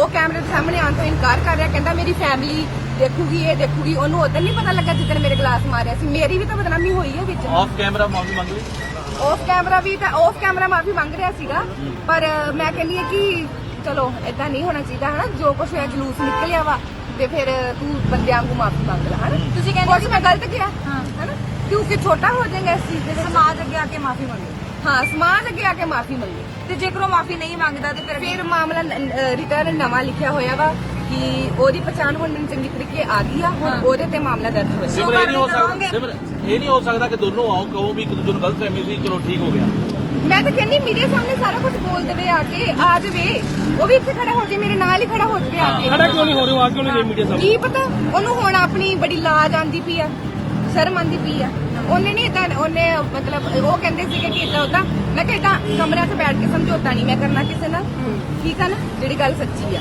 ਉਹ ਕੈਮਰੇ ਦੇ ਸਾਹਮਣੇ ਆਉਣ ਤੋਂ ਇਨਕਾਰ ਕਰ ਰਿਹਾ ਕਹਿੰਦਾ ਮੇਰੀ ਫੈਮਿਲੀ ਦੇਖੂਗੀ ਇਹ ਦੇਖੂਗੀ। ਉਹਨੂੰ ਉਦੋਂ ਨਹੀਂ ਪਤਾ ਲੱਗਾ ਜਿੱਦਣ ਮੇਰੇ ਗਲਾਸ ਮਾਰਿਆ ਸੀ। ਮੇਰੀ ਵੀ ਤਾਂ ਬਦਨਾਮੀ ਹੋਈ ਹੈ ਵਿੱਚ। ਆਫ ਕੈਮਰਾ ਮਾਫੀ ਮੰਗ ਲਈ? ਆਫ ਕੈਮਰਾ ਵੀ ਤਾਂ ਆਫ ਕੈਮਰਾ ਮਾਫੀ ਮੰਗ ਰਿਹਾ ਸੀਗਾ। ਪਰ ਮੈਂ ਕਹਿੰਦੀ ਹਾਂ ਕਿ ਚਲੋ ਇਦਾਂ ਨਹੀਂ ਹੋਣਾ ਚਾਹੀਦਾ ਹਨਾ? ਜੋ ਕੁਝ ਹੋਇਆ ਜਲੂਸ ਨਿਕਲਿਆ ਵਾ ਤੇ ਫਿਰ ਤੂੰ ਬੰਦਿਆਂ ਨੂੰ ਮਾਫੀ ਮੰਗ ਲੈ ਹਨਾ? ਤੁਸੀਂ ਕਹਿੰਦੇ ਕੁਝ ਮੈਂ ਗਲਤ ਕਿਹਾ ਹਾਂ। ਹਨਾ? ਕਿਉਂਕਿ ਛੋਟਾ ਹੋ ਜਾਏਗਾ ਇਸ ਚੀਜ਼ ਦੇ ਸਮਾਜ ਅੱਗੇ ਆ ਕੇ ਮਾਫੀ ਮੰਗੇ ਹਾਂ ਸਮਾਜ ਅੱਗੇ ਆ ਕੇ ਮਾਫੀ ਮੰਗੇ। ਤੇ ਜੇਕਰ ਉਹ ਮਾਫੀ ਨਹੀਂ ਮੰਗਦਾ ਤੇ ਫਿਰ ਫਿਰ ਮਾਮਲਾ ਰਿਟਰਨ ਨਵਾਂ ਲਿਖਿਆ ਹੋਇਆ ਵਾ ਕਿ ਉਹਦੀ ਪਛਾਣ ਹੁਣ ਮੈਨੂੰ ਚੰਗੀ ਤਰੀਕੇ ਆ ਗਈ ਆ ਹੁਣ ਉਹਦੇ ਤੇ ਮਾਮਲਾ ਦਰਜ ਹੋਇਆ। ਸਿਮਰ ਇਹ ਨਹੀਂ ਹੋ? ਸਕਦਾ ਸਿਮਰ ਇਹ ਨਹੀਂ ਹੋ ਸਕਦਾ ਕਿ ਦੋਨੋਂ ਆਓ ਕਹੋ ਵੀ ਇੱਕ ਦੂਜੇ ਨੂੰ ਗਲਤ ਫਹਿਮੀ ਸੀ ਚਲੋ ਠੀਕ ਹੋ ਗਿਆ। ਮੈਂ ਤਾਂ ਕਹਿੰਦੀ ਮੀਡੀਆ ਸਾਹਮਣੇ ਸਾਰਾ ਕੁਝ ਬੋਲ ਦੇਵੇ ਆ ਕੇ ਆ ਜਾਵੇ। ਉਹ ਵੀ ਇੱਥੇ ਖੜਾ ਹੋ ਜਾਵੇ ਮੇਰੇ ਨਾਲ ਹੀ ਖੜਾ ਹੋ ਜਾਵੇ ਆ ਕੇ। ਖੜਾ ਕਿਉਂ ਨਹੀਂ ਹੋ ਰਹੇ ਹੋ? ਆ ਕਿਉਂ ਨਹੀਂ ਮੀਡੀਆ ਸਾਹਮਣੇ? ਕੀ ਪਤਾ ਉਹਨੂੰ ਹੁਣ ਆਪਣੀ ਬੜੀ ਲਾਜ ਆਂਦੀ ਪਈ ਆ ਸ਼ਰਮ ਆਂਦੀ ਪਈ ਆ। ਉਹਨੇ ਨਹੀਂ ਇਦਾਂ ਉਹਨੇ ਮਤਲਬ ਉਹ ਕਹਿੰਦੇ ਸੀਗੇ ਕਿ ਇਦਾਂ ਉਦਾਂ ਮੈਂ ਕਿਹਾ ਏਦਾਂ ਕਮਰਿਆਂ 'ਚ ਬੈਠ ਕੇ ਸਮਝੌਤਾ ਨਹੀਂ ਮੈਂ ਕਰਨਾ ਕਿਸੇ ਨਾਲ। ਠੀਕ ਆ ਨਾ? ਜਿਹੜੀ ਗੱਲ ਸੱਚੀ ਆ।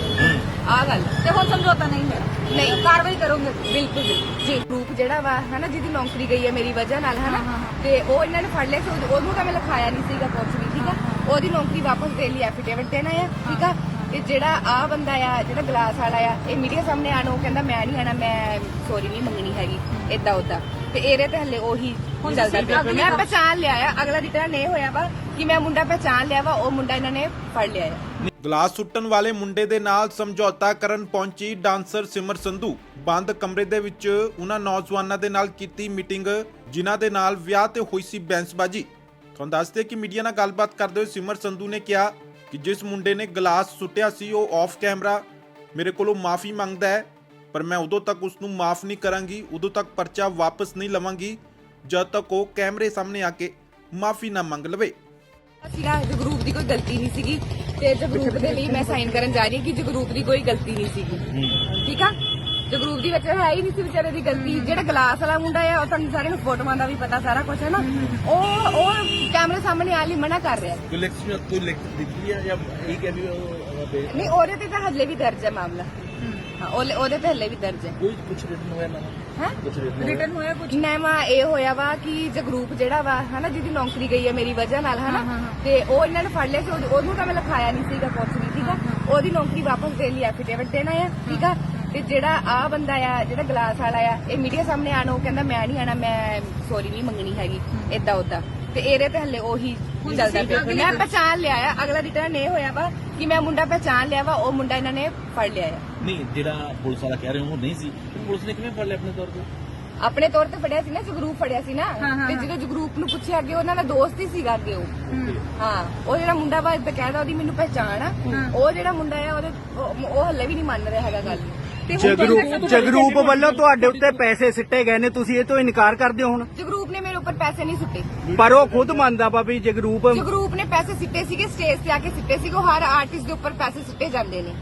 ਆ ਗੱਲ। ਤੇ ਹੁਣ ਸਮਝੌਤਾ ਨਹੀਂ ਹੈ ਨਹੀਂ ਕਾਰਵਾਈ ਕਰੋਗੇ? ਬਿਲਕੁਲ ਬਿਲਕੁਲ। ਜੀ ਗਰੁੱਪ ਜਿਹੜਾ ਵਾ ਹਨਾ ਜਿਹਦੀ ਨੌਕਰੀ ਗਈ ਹੈ ਮੇਰੀ ਵਜ੍ਹਾ ਨਾਲ ਹਨਾ। ਤੇ ਉਹ ਇਹਨਾਂ ਨੇ ਫੜ ਲਿਆ ਸੀ ਉਹਦੇ- ਉਹਨੂੰ ਤਾਂ ਮੈਂ ਲਿਖਾਇਆ ਨਹੀਂ ਸੀਗਾ ਕੁਝ ਵੀ ਠੀਕ ਆ? ਉਹਦੀ ਨੌਕਰੀ ਵਾਪਸ ਦੇਣ ਲਈ ਐਫੀਡੇਵਿਟ ਦੇਣਾ ਆ ਠੀਕ ਆ? ਤੇ ਜਿਹੜਾ ਆ ਬੰਦਾ ਆ ਜਿਹੜਾ ਗਲਾਸ ਵਾਲਾ ਆ ਇਹ ਮੀਡੀਆ ਸਾਹਮਣੇ ਆਣ ਉਹ ਕਹਿੰਦਾ ਮੈਂ ਨਹੀਂ ਆਣਾ ਮੈਂ ਸੌਰੀ ਨਹੀਂ ਮੰਗਣੀ ਹੈਗੀ ਇਦਾਂ ਉਦਾਂ ਤੇ ਇਹਦੇ ਤੇ ਹੱਲੇ ਉਹੀ ਹੁਣ ਚੱਲਦਾ ਪਿਆ। ਮੈਂ ਪਛਾਣ ਲਿਆ ਆ ਅਗਲਾ ਰਿਟਰਨ ਇਹ ਹੋਇਆ ਵਾ ਕਿ ਮੈਂ ਮੁੰਡਾ ਪਛਾਣ ਲਿਆ ਵਾ ਉਹ ਮੁੰਡਾ ਇਹਨਾਂ ਨੇ ਫੜ ਲਿਆ ਆ। ਗਲਾਸ ਸੁੱਟਣ ਵਾਲੇ ਮੁੰਡੇ ਦੇ ਨਾਲ ਸਮਝੌਤਾ ਕਰਨ ਪਹੁੰਚੀ ਡਾਂਸਰ ਸਿਮਰ ਸੰਧੂ। ਬੰਦ ਕਮਰੇ ਦੇ ਵਿੱਚ ਉਹਨਾਂ ਨੌਜਵਾਨਾਂ ਦੇ ਨਾਲ ਕੀਤੀ ਮੀਟਿੰਗ ਜਿਨ੍ਹਾਂ ਦੇ ਨਾਲ ਵਿਆਹ ਤੇ ਹੋਈ ਸੀ ਬੈਂਸਬਾਜੀ। ਤੁਹਾਨੂੰ ਦੱਸਦੇ ਕਿ ਮੀਡੀਆ ਨਾਲ ਗੱਲਬਾਤ ਕਰਦੇ ਹੋਏ ਸਿਮਰ ਸੰਧੂ ਨੇ ਕਿਹਾ ਕਿ ਜਿਸ ਮੁੰਡੇ ਨੇ ਗਲਾਸ ਸੁੱਟਿਆ ਸੀ ਉਹ ਆਫ ਕੈਮਰਾ ਮੇਰੇ ਕੋਲੋਂ ਮਾਫੀ ਮੰਗਦਾ ਹੈ। ਪਰ ਮੈਂ ਉਦੋਂ ਤੱਕ ਉਸ ਨੂੰ ਮਾਫ ਨਹੀਂ ਕਰਾਂਗੀ ਉਦੋਂ ਤੱਕ ਪਰਚਾ ਵਾਪਸ ਨਹੀਂ ਲਵਾਂਗੀ ਜਦ ਤੱਕ ਉਹ ਕੈਮਰੇ ਸਾਹਮਣੇ ਆ ਕੇ ਮਾਫੀ ਨਾ ਮੰਗ ਲਵੇ। ਸੀਗਾ ਜਗਰੂਪ ਦੀ ਕੋਈ ਗਲਤੀ ਨਹੀਂ ਸੀਗੀ ਤੇ ਜਗਰੂਪ ਦੇ ਲਈ ਮੈਂ ਸਾਈਨ ਕਰਨ ਜਾ ਰਹੀ ਹਾਂ ਕਿ ਜਗਰੂਪ ਦੀ ਕੋਈ ਗਲਤੀ ਨਹੀਂ ਸੀਗੀ। ਠੀਕ ਆ? ਜਗਰੂਪ ਦੀ ਵਿੱਚ ਹੈ ਹੀ ਨਹੀਂ ਸੀ ਵਿਚਾਰੇ ਦੀ ਗਲਤੀ। ਜਿਹੜਾ ਗਲਾਸ ਵਾਲਾ ਮੁੰਡਾ ਆ ਉਹ ਤੁਹਾਨੂੰ ਸਾਰਿਆਂ ਨੂੰ ਫੋਟੋਆਂ ਦਾ ਵੀ ਪਤਾ ਸਾਰਾ ਕੁਝ ਹੈ ਨਾ। ਉਹ ਉਹ ਕੈਮਰੇ ਸਾਹਮਣੇ ਆਣ ਲਈ ਮਨਾ ਕਰ ਰਿਹਾ ਕੋਈ ਲਿਖਤ ਵਿੱਚ ਕੋਈ ਲਿਖਤ ਦਿੱਤੀ ਹੈ ਜਾਂ ਇਹ ਕਹਿ ਵੀ ਨਹੀਂ ਉਹਦੇ ਤੇ ਤਾਂ ਹੱਲੇ ਵੀ ਦਰਜ ਹੈ ਮਾਮਲਾ। ਹਾਂ ਉਹਦੇ ਤੇ ਹੱਲੇ ਵੀ ਦਰਜ ਹੈ। ਕੋਈ ਕੁਝ ਰਿਟਨ ਹੋਇਆ ਨਾ ਹੈ? ਕੁਝ ਰਿਟਨ ਰਿਟਰਨ ਹੋਇਆ ਕੁਝ ਨੈਵਾ ਇਹ ਹੋਇਆ ਵਾ ਕਿ ਜਗਰੂਪ ਜਿਹੜਾ ਵਾ ਹਨਾ ਜਿਹਦੀ ਨੌਕਰੀ ਗਈ ਹੈ ਮੇਰੀ ਵਜ੍ਹਾ ਨਾਲ ਹਨਾ ਹਾਂ, ਹਾਂ, ਹਾਂ। ਤੇ ਉਹ ਇਹਨਾਂ ਨੇ ਫੜ ਲਿਆ ਸੀ ਉਹਦੇ- ਉਹਨੂੰ ਤਾਂ ਮੈਂ ਲਿਖਾਇਆ ਨਹੀਂ ਸੀਗਾ ਕੁਝ ਵੀ ਠੀਕ ਆ? ਉਹਦੀ ਨੌਕਰੀ ਵਾਪਸ ਦੇਣ ਲਈ ਐਫੀਡੇਵਿਟ ਦੇਣਾ ਆ ਠੀਕ ਆ? ਤੇ ਜਿਹੜਾ ਆ ਬੰਦਾ ਆ ਜਿਹੜਾ ਗਲਾਸ ਵਾਲਾ ਆ ਇਹ ਮੀਡੀਆ ਸਾਹਮਣੇ ਆਣ ਉਹ ਕਹਿੰਦਾ ਮੈਂ ਨਹੀਂ ਆਣਾ ਮੈਂ ਸੌਰੀ ਨਹੀਂ ਮੰਗਣੀ ਹੈਗੀ ਇਦਾਂ ਉਦਾਂ ਤੇ ਇਹਦੇ ਤੇ ਹੱਲੇ ਉਹੀ ਚੱਲਦਾ ਪਿਆ ਮੈਂ ਪਛਾਣ ਲਿਆ ਆ ਅਗਲਾ ਰਿਟਰਨ ਇਹ ਹੋਇਆ ਵਾ ਕਿ ਮੈਂ ਮੁੰਡਾ ਪਛਾਣ ਲਿਆ ਵਾ ਉਹ ਮੁੰਡਾ ਇਹਨਾਂ ਨੇ ਫੜ ਲਿਆ ਆ। ਨਹੀਂ ਜਿਹੜਾ ਪੁਲਿਸ ਵਾਲਾ ਕਹਿ ਰਹੇ ਹੋ ਉਹ ਨਹੀਂ ਸੀ। ਤੇ ਪੁਲਿਸ ਨੇ ਕਿਵੇਂ ਫੜ ਲਿਆ ਆਪਣੇ ਤੌਰ ਤੇ? ਆਪਣੇ ਤੌਰ ਤੇ ਫੜਿਆ ਸੀ ਨਾ ਜਗਰੂਪ ਫੜਿਆ ਸੀ ਨਾ। ਹਾਂ, ਹਾਂ, ਤੇ ਹਾਂ। ਜਦੋਂ ਜਗਰੂਪ ਨੂੰ ਪੁੱਛਿਆ ਅੱਗੇ ਉਹਨਾਂ ਦਾ ਦੋਸਤ ਹੀ ਸੀਗਾ ਅੱਗੇ ਉਹ। ਹਾਂ। ਉਹ ਜਿਹੜਾ ਮੁੰਡਾ ਵਾ ਬਕਾਇਦਾ ਉਹਦੀ ਮੈਨੂੰ ਪਹਿਚਾਣ ਆ। ਉਹ ਜਿਹੜਾ ਮੁੰਡਾ ਆ ਉਹਦੇ ਉਹ ਉਹ ਹੱਲੇ ਵੀ ਨਹੀਂ ਮੰਨ ਰਿਹਾ ਹੈਗਾ ਗੱਲ ਨੂੰ। ਤੇ ਹੁਣ ਜਗਰੂਪ ਜਗਰੂਪ ਵੱਲੋਂ ਤੁਹਾਡੇ ਉੱਤੇ ਪੈਸੇ ਸਿੱਟੇ ਗਏ ਨੇ ਤੁਸੀਂ ਇਹ ਤੋਂ ਇਨਕਾਰ ਕਰਦੇ ਹੋ ਹੁਣ? ਜਗਰੂਪ ਉੱਪਰ ਪੈਸੇ ਨਹੀਂ ਸੁੱਟੇ। ਪਰ ਉਹ ਖੁਦ ਮੰਨਦਾ ਵਾ ਵੀ ਜਗਰੂਪ ਜਗਰੂਪ ਨੇ ਪੈਸੇ ਸਿੱਟੇ ਸੀਗੇ ਸਟੇਜ ਤੇ ਆ ਕੇ ਸਿੱਟੇ ਸੀਗੇ ਉਹ ਹਰ ਆਰਟਿਸਟ ਦੇ ਉੱਪਰ ਪੈਸੇ ਸਿੱਟੇ ਜਾਂਦੇ ਨੇ।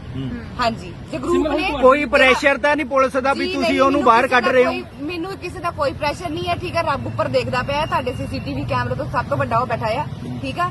ਹਾਂਜੀ। ਜਗਰੂਪ ਨੇ ਕੋਈ ਪ੍ਰੈਸ਼ਰ ਤਾਂ ਨਹੀਂ ਪੁਲਿਸ ਦਾ ਵੀ ਤੁਸੀਂ ਉਹਨੂੰ ਬਾਹਰ ਕੱਢ ਰਹੇ ਹੋ? ਮੈਨੂੰ ਕਿਸੇ ਦਾ ਕੋਈ ਪ੍ਰੈਸ਼ਰ ਨਹੀਂ ਹੈ ਠੀਕ ਹੈ ਰੱਬ ਉੱਪਰ ਦੇਖਦਾ ਪਿਆ ਹੈ, ਤੁਹਾਡੇ ਸੀਸੀਟੀਵੀ ਕੈਮਰੇ ਤੋਂ ਸਭ ਤੋਂ ਵੱਡਾ ਉਹ ਬੈਠਾ ਆ ਠੀਕ ਆ?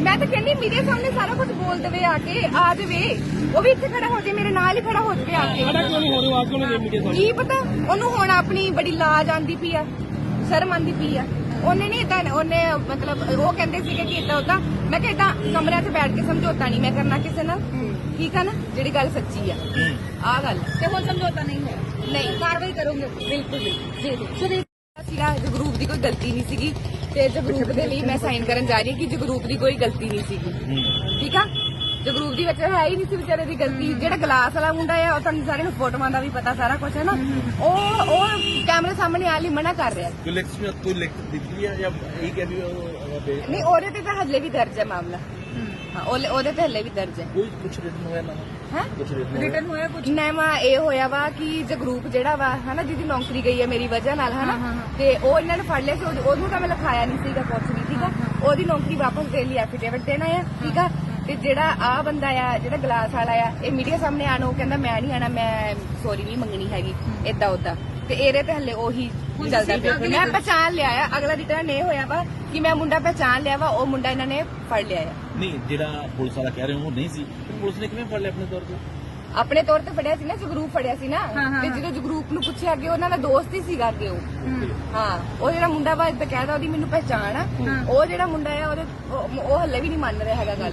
ਮੈਂ ਤਾਂ ਕਹਿੰਦੀ ਮੀਡੀਆ ਸਾਹਮਣੇ ਸਾਰਾ ਕੁਝ ਬੋਲ ਦੇਵੇ ਆ ਕੇ ਆ ਜਾਵੇ ਉਹ ਵੀ ਇੱਥੇ ਖੜਾ ਹੋ ਜਾਵੇ ਮੇਰੇ ਨਾਲ ਹੀ ਖੜਾ ਹੋ ਜਾਵੇ ਆ ਕੇ ਖੜਾ ਕਿਉਂ ਨਹੀਂ ਹੋ ਰਹੇ ਆ ਕਿਉਂ ਨਹੀਂ ਮੀਡੀਆ ਸਾਹਮਣੇ ਕੀ ਪਤਾ ਉਹਨੂੰ ਹੁਣ ਆਪਣੀ ਬੜੀ ਲਾਜ ਆਂਦੀ ਪਈ ਆ ਸ਼ਰਮ ਆਂਦੀ ਪਈ ਆ ਉਹਨੇ ਨਹੀਂ ਇਦਾਂ ਉਹਨੇ ਮਤਲਬ ਉਹ ਕਹਿੰਦੇ ਸੀਗੇ ਕਿ ਇਦਾਂ ਉਦਾਂ ਮੈਂ ਕਿਹਾ ਇਦਾਂ ਕਮਰਿਆਂ 'ਚ ਬੈਠ ਕੇ ਸਮਝੌਤਾ ਨਹੀਂ ਮੈਂ ਕਰਨਾ ਕਿਸੇ ਨਾਲ ਠੀਕ ਆ ਨਾ ਜਿਹੜੀ ਗੱਲ ਸੱਚੀ ਆ ਆ ਗੱਲ ਤੇ ਹੁਣ ਸਮਝੌਤਾ ਨਹੀਂ ਹੈ ਨਹੀਂ ਕਾਰਵਾਈ ਕਰੋਗੇ ਬਿਲਕੁਲ ਜੀ ਜੀ ਸੀਗਾ ਜਗਰੂਪ ਦੀ ਕੋਈ ਗਲਤੀ ਨਹੀਂ ਸੀਗੀ ਤੇ ਜਗਰੂਪ ਦੇ ਲਈ ਮੈਂ ਸਾਈਨ ਕਰਨ ਜਾ ਰਹੀ ਹਾਂ ਕਿ ਜਗਰੂਪ ਦੀ ਕੋਈ ਗਲਤੀ ਨਹੀਂ ਸੀਗੀ। ਠੀਕ ਆ? ਜਗਰੂਪ ਦੀ ਵਿੱਚ ਹੈ ਹੀ ਨਹੀਂ ਸੀ ਵਿਚਾਰੇ ਦੀ ਗਲਤੀ। ਜਿਹੜਾ ਗਲਾਸ ਵਾਲਾ ਮੁੰਡਾ ਆ ਉਹ ਤੁਹਾਨੂੰ ਸਾਰਿਆਂ ਨੂੰ ਫੋਟੋਆਂ ਦਾ ਵੀ ਪਤਾ ਸਾਰਾ ਕੁਝ ਹੈ ਨਾ। ਉਹ ਉਹ ਕੈਮਰੇ ਸਾਹਮਣੇ ਆਣ ਲਈ ਮਨਾ ਕਰ ਰਿਹਾ। ਕੋਈ ਲਿਖਤ ਵਿੱਚ ਕੋਈ ਲਿਖਤ ਦਿੱਤੀ ਹੈ ਜਾਂ ਇਹ ਕਿ ਵੀ ਨਹੀਂ ਉਹਦੇ ਤੇ ਤਾਂ ਹੱਲੇ ਵੀ ਦਰਜ ਹੈ ਮਾਮਲਾ। ਹਾਂ ਉਹਦੇ ਤੇ ਹੱਲੇ ਵੀ ਦਰਜ ਹੈ। ਕੋਈ ਕੁਛ ਰਿਟਨ ਹੋਇਆ ਨਾ? ਹੈ? ਕੁਛ ਰਿਟਨ ਰਿਟਰਨ ਹੋਇਆ ਕੁਝ ਨੈਮਾ ਇਹ ਹੋਇਆ ਵਾ ਕਿ ਜਗਰੂਪ ਜਿਹੜਾ ਵਾ ਹਨਾ ਜਿਹਦੀ ਨੌਕਰੀ ਗਈ ਹੈ ਮੇਰੀ ਵਜ੍ਹਾ ਨਾਲ ਹਨਾ ਤੇ ਉਹ ਇਹਨਾਂ ਨੇ ਫੜ ਲਿਆ ਸੀ ਉਹਦੇ- ਉਹਨੂੰ ਤਾਂ ਮੈਂ ਲਿਖਾਇਆ ਨਹੀਂ ਸੀਗਾ ਕੁਛ ਵੀ ਠੀਕ ਆ? ਉਹਦੀ ਨੌਕਰੀ ਵਾਪਸ ਦੇਣ ਲਈ ਐਫੀਡੇਵਿਟ ਦੇਣਾ ਆ ਠੀਕ ਆ? ਤੇ ਜਿਹੜਾ ਆ ਬੰਦਾ ਆ ਜਿਹੜਾ ਗਲਾਸ ਵਾਲਾ ਆ ਇਹ ਮੀਡੀਆ ਸਾਹਮਣੇ ਆਣ ਉਹ ਕਹਿੰਦਾ ਮੈਂ ਨਹੀਂ ਆਣਾ ਮੈਂ ਸੌਰੀ ਨਹੀਂ ਮੰਗਣੀ ਹੈਗੀ ਏਦਾਂ ਉਦਾਂ ਤੇ ਇਹਦੇ ਤੇ ਹੱਲੇ ਉਹੀ ਚੱਲਦਾ ਪਿਆ ਮੈਂ ਪਛਾਣ ਲਿਆ ਆ ਅਗਲਾ ਰਿਟਰਨ ਇਹ ਹੋਇਆ ਵਾ ਕਿ ਮੈਂ ਮੁੰਡਾ ਪਛਾਣ ਲਿਆ ਵਾ ਉਹ ਮੁੰਡਾ ਇਹਨਾਂ ਨੇ ਫੜ ਲਿਆ ਆ। ਨਹੀਂ ਜਿਹੜਾ ਪੁਲਿਸ ਵਾਲਾ ਕਹਿ ਰਹੇ ਹੋ ਉਹ ਨਹੀਂ ਸੀ। ਫਿਰ ਪੁਲਿਸ ਨੇ ਕਿਵੇਂ ਫੜ ਲਿਆ ਆਪਣੇ ਤੌਰ ਤੇ? ਆਪਣੇ ਤੌਰ ਤੇ ਫੜਿਆ ਸੀ ਨਾ ਜਗਰੂਪ ਫੜਿਆ ਸੀ ਨਾ। ਤੇ ਜਦੋਂ ਜਗਰੂਪ ਨੂੰ ਪੁੱਛਿਆ ਅੱਗੇ ਉਹਨਾਂ ਦਾ ਦੋਸਤ ਹੀ ਸੀਗਾ ਅੱਗੇ ਉਹ। ਹਾਂ। ਉਹ ਜਿਹੜਾ ਮੁੰਡਾ ਵਾ ਇੱਦਾਂ ਕਹਿਦਾ ਉਹਦੀ ਮੈਨੂੰ ਪਹਿਚਾਣ ਆ। ਉਹ ਜਿਹੜਾ ਮੁੰਡਾ ਆ ਉਹਦੇ ਉਹ- ਹੱਲੇ ਵੀ ਨਹੀਂ ਮੰਨ ਰਿਹਾ ਹੈਗਾ ਗੱਲ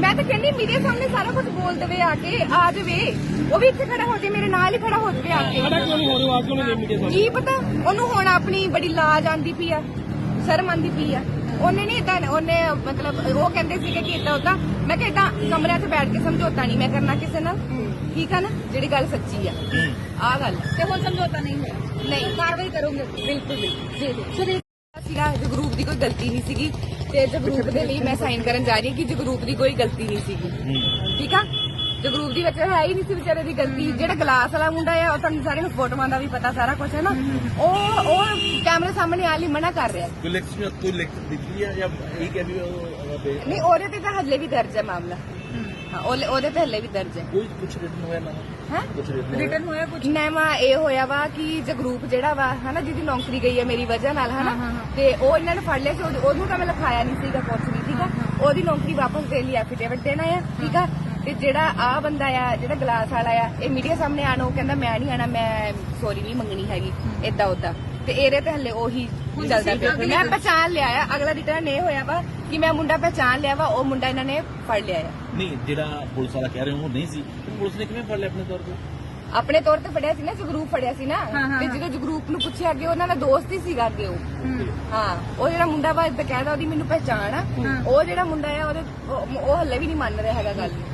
ਮੈਂ ਤਾਂ ਕਹਿੰਦੀ ਮੀਡੀਆ ਸਾਹਮਣੇ ਸਾਰਾ ਕੁਝ ਬੋਲ ਦੇਵੇ ਆ ਕੇ ਆ ਜਾਵੇ। ਉਹ ਵੀ ਇੱਥੇ ਖੜਾ ਹੋ ਜਾਵੇ ਮੇਰੇ ਨਾਲ ਹੀ ਖੜਾ ਹੋ ਜਾਵੇ ਆ ਕੇ। ਕਿਉਂ ਨਹੀਂ ਹੋ ਰਿਹਾ ਆਜ ਕਿਉਂ ਨਹੀਂ ਮੀਡੀਆ ਕੀ ਪਤਾ? ਉਹਨੂੰ ਹੁਣ ਆਪਣੀ ਬੜੀ ਲਾਜ ਆਂਦੀ ਪਈ ਆ ਸ਼ਰਮ ਆਂਦੀ ਪਈ ਆ। ਉਹਨੇ ਨਹੀਂ ਇਦਾਂ ਉਹਨੇ ਮਤਲਬ ਉਹ ਕਹਿੰਦੇ ਸੀਗੇ ਕਿ ਇਦਾਂ ਉਦਾਂ ਮੈਂ ਕਿਹਾ ਇਦਾਂ ਕਮਰਿਆਂ 'ਚ ਬੈਠ ਕੇ ਸਮਝੌਤਾ ਨਹੀਂ ਮੈਂ ਕਰਨਾ ਕਿਸੇ ਨਾਲ। ਠੀਕ ਆ ਨਾ? ਜਿਹੜੀ ਗੱਲ ਸੱਚੀ ਆ। ਆ ਗੱਲ। ਤੇ ਹੁਣ ਸਮਝੌਤਾ ਨਹੀਂ ਹੋਇਆ? ਨਹੀਂ। ਕਾਰਵਾਈ ਕਰੋਗੇ? ਬਿਲਕੁਲ। ਜੀ ਜੀ। ਸੀਗਾ ਜਗਰੂਪ ਦੀ ਕੋਈ ਗਲਤੀ ਨਹੀਂ ਸੀਗੀ ਤੇ ਜਗਰੂਪ ਦੇ ਲਈ ਮੈਂ ਸਾਈਨ ਕਰਨ ਜਾ ਰਹੀ ਹਾਂ ਕਿ ਜਗਰੂਪ ਦੀ ਕੋਈ ਗਲਤੀ ਨਹੀਂ ਸੀਗੀ। ਠੀਕ ਆ? ਜਗਰੂਪ ਦੀ ਵਿੱਚ ਹੈ ਹੀ ਨਹੀਂ ਸੀ ਵਿਚਾਰੇ ਦੀ ਗਲਤੀ। ਜਿਹੜਾ ਗਲਾਸ ਵਾਲਾ ਮੁੰਡਾ ਆ ਉਹ ਤੁਹਾਨੂੰ ਸਾਰਿਆਂ ਨੂੰ ਫੋਟੋਆਂ ਦਾ ਵੀ ਪਤਾ ਸਾਰਾ ਕੁਝ ਹੈ ਨਾ। ਉਹ ਉਹ ਕੈਮਰੇ ਸਾਹਮਣੇ ਆਣ ਲਈ ਮਨਾ ਕਰ ਰਿਹਾ। ਕੋਈ ਲਿਖਤ ਕੋਈ ਲਿਖਤ ਦਿੱਤੀ ਹੈ ਜਾਂ ਇਹ ਕਿ ਵੀ ਨਹੀਂ ਉਹਦੇ ਤੇ ਤਾਂ ਹੱਲੇ ਵੀ ਦਰਜ ਹੈ ਮਾਮਲਾ। ਹਾਂ। ਉਹਦੇ ਤੇ ਹੱਲੇ ਵੀ ਦਰਜ ਹੈ। ਕੋਈ ਕੁਛ ਰਿਟਨ ਹੋਇਆ ਨਾ? ਹੈ? ਰਿਟਰਨ ਹੋਇਆ। ਕੁਝ ਨੈਮਾ ਇਹ ਹੋਇਆ ਵਾ ਕਿ ਜਗਰੂਪ ਜਿਹੜਾ ਵਾ ਹਨਾ ਜਿਹਦੀ ਨੌਕਰੀ ਗਈ ਹੈ ਮੇਰੀ ਵਜ੍ਹਾ ਨਾਲ ਹਨਾ ਤੇ ਉਹ ਇਹਨਾਂ ਨੇ ਫੜ ਲਿਆ ਸੀ ਉਹਦੇ- ਉਹਨੂੰ ਤਾਂ ਮੈਂ ਲਿਖਾਇਆ ਨਹੀਂ ਸੀਗਾ ਕੁਛ ਵੀ ਠੀਕ ਆ? ਉਹਦੀ ਨੌਕਰੀ ਵਾਪਸ ਦੇਣ ਲਈ ਐਫੀਡੇਵਿਟ ਦੇਣਾ ਆ ਠੀਕ ਆ? ਤੇ ਜਿਹੜਾ ਆ ਬੰਦਾ ਆ ਜਿਹੜਾ ਗਲਾਸ ਵਾਲਾ ਆ ਇਹ ਮੀਡੀਆ ਸਾਹਮਣੇ ਆਣ ਉਹ ਕਹਿੰਦਾ ਮੈਂ ਨਹੀਂ ਆਣਾ ਮੈਂ ਸੌਰੀ ਨਹੀਂ ਮੰਗਣੀ ਹੈਗੀ ਏਦਾਂ ਉਦਾਂ ਤੇ ਇਹਦੇ ਤੇ ਹੱਲੇ ਉਹੀ ਚੱਲਦਾ ਪਿਆ। ਮੈਂ ਪਛਾਣ ਲਿਆ ਆ ਅਗਲਾ ਰਿਟਰਨ ਇਹ ਹੋਇਆ ਵਾ ਕਿ ਮੈਂ ਮੁੰਡਾ ਪਛਾਣ ਲਿਆ ਵਾ ਉਹ ਮੁੰਡਾ ਇਹਨਾਂ ਨੇ ਫੜ ਲਿਆ ਆ। ਨਹੀਂ ਜਿਹੜਾ ਪੁਲਿਸ ਵਾਲਾ ਕਹਿ ਰਹੇ ਹੋ ਉਹ ਨਹੀਂ ਸੀ। ਪੁਲਿਸ ਨੇ ਕਿਵੇਂ ਫੜ ਲਿਆ ਆਪਣੇ ਤੌਰ ਤੇ? ਆਪਣੇ ਤੌਰ ਤੇ ਫੜਿਆ ਸੀ ਨਾ ਜਗਰੂਪ ਫੜਿਆ ਸੀ ਨਾ। ਤੇ ਜਦੋਂ ਜਗਰੂਪ ਨੂੰ ਪੁੱਛਿਆ ਅੱਗੇ ਉਹਨਾਂ ਦਾ ਦੋਸਤ ਹੀ ਸੀਗਾ ਅੱਗੇ ਉਹ। ਹਾਂ। ਉਹ ਜਿਹੜਾ ਮੁੰਡਾ ਵਾ ਕਹਿਦਾ ਉਹਦੀ ਮੈਨੂੰ ਪਹਿਚਾਣ ਆ। ਉਹ ਜਿਹੜਾ ਮੁੰਡਾ ਆ ਉਹਦੇ ਉਹ- ਉਹ ਹੱਲੇ ਵੀ ਨਹੀਂ ਮੰਨ ਰਿਹਾ ਹੈਗਾ ਗੱਲ ਨੂੰ।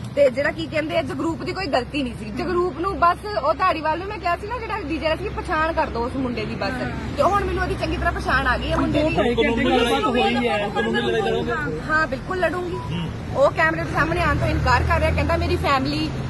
ਤੇ ਜਿਹੜਾ ਕੀ ਕਹਿੰਦੇ ਆ ਜਗਰੂਪ ਦੀ ਕੋਈ ਗਲਤੀ ਨਹੀਂ ਸੀ। ਜਗਰੂਪ ਨੂੰ ਬਸ ਉਹ ਧਾੜੀਵਾਲ ਨੂੰ ਮੈਂ ਕਿਹਾ ਸੀ ਨਾ ਜਿਹੜਾ ਡੀਜੇ ਸੀ ਪਛਾਣ ਕਰ ਦੋ ਉਸ ਮੁੰਡੇ ਦੀ ਬਸ। ਤੇ ਹੁਣ ਮੈਨੂੰ ਉਹਦੀ ਚੰਗੀ ਤਰ੍ਹਾਂ ਪਛਾਣ ਆ ਗਈ ਹੈ ਮੁੰਡੇ ਦੀ। ਹਾਂ ਬਿਲਕੁਲ ਲੜੂੰਗੀ। ਉਹ ਕੈਮਰੇ ਦੇ ਸਾਹਮਣੇ ਆਉਣ ਤੋਂ ਇਨਕਾਰ ਕਰ ਰਿਹਾ ਕਹਿੰਦਾ ਮੇਰੀ ਫੈਮਿਲੀ